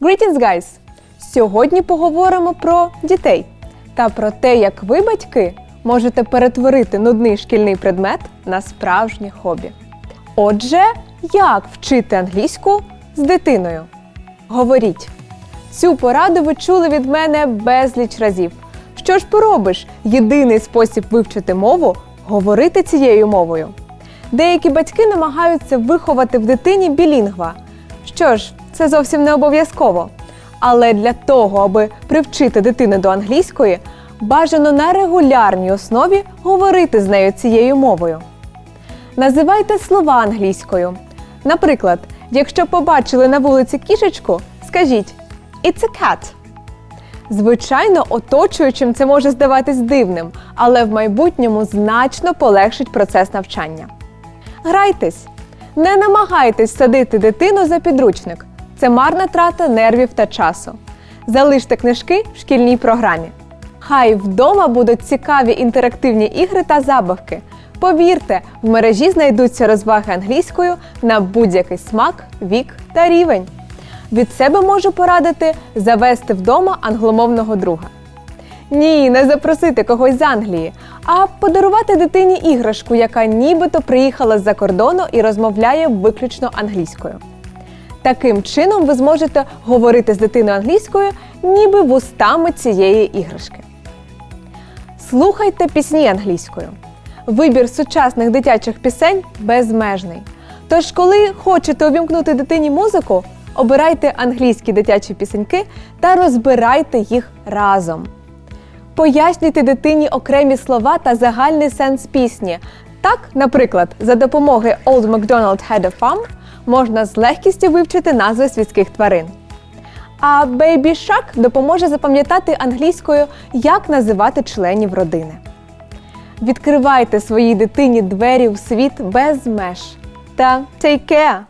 Greetings, guys! Сьогодні поговоримо про дітей та про те, як ви, батьки, можете перетворити нудний шкільний предмет на справжнє хобі. Отже, як вчити англійську з дитиною? Говоріть. Цю пораду ви чули від мене безліч разів. Що ж поробиш? Єдиний спосіб вивчити мову говорити цією мовою. Деякі батьки намагаються виховати в дитині білінгва. Що ж, це зовсім не обов'язково. Але для того, аби привчити дитину до англійської, бажано на регулярній основі говорити з нею цією мовою. Називайте слова англійською. Наприклад, якщо побачили на вулиці кішечку, скажіть It's a cat. Звичайно, оточуючим це може здаватись дивним, але в майбутньому значно полегшить процес навчання. Грайтесь! Не намагайтесь садити дитину за підручник. Це марна трата нервів та часу. Залиште книжки в шкільній програмі. Хай вдома будуть цікаві інтерактивні ігри та забавки. Повірте, в мережі знайдуться розваги англійською на будь-який смак, вік та рівень. Від себе можу порадити завести вдома англомовного друга. Ні, не запросити когось з Англії, а подарувати дитині іграшку, яка нібито приїхала з-за кордону і розмовляє виключно англійською. Таким чином ви зможете говорити з дитиною англійською, ніби вустами цієї іграшки. Слухайте пісні англійською. Вибір сучасних дитячих пісень безмежний. Тож, коли хочете увімкнути дитині музику, обирайте англійські дитячі пісеньки та розбирайте їх разом. Пояснюйте дитині окремі слова та загальний сенс пісні. Так, наприклад, за допомогою Old MacDonald had a farm можна з легкістю вивчити назви світських тварин. А Baby Shark допоможе запам'ятати англійською, як називати членів родини. Відкривайте своїй дитині двері в світ без меж. Та take care!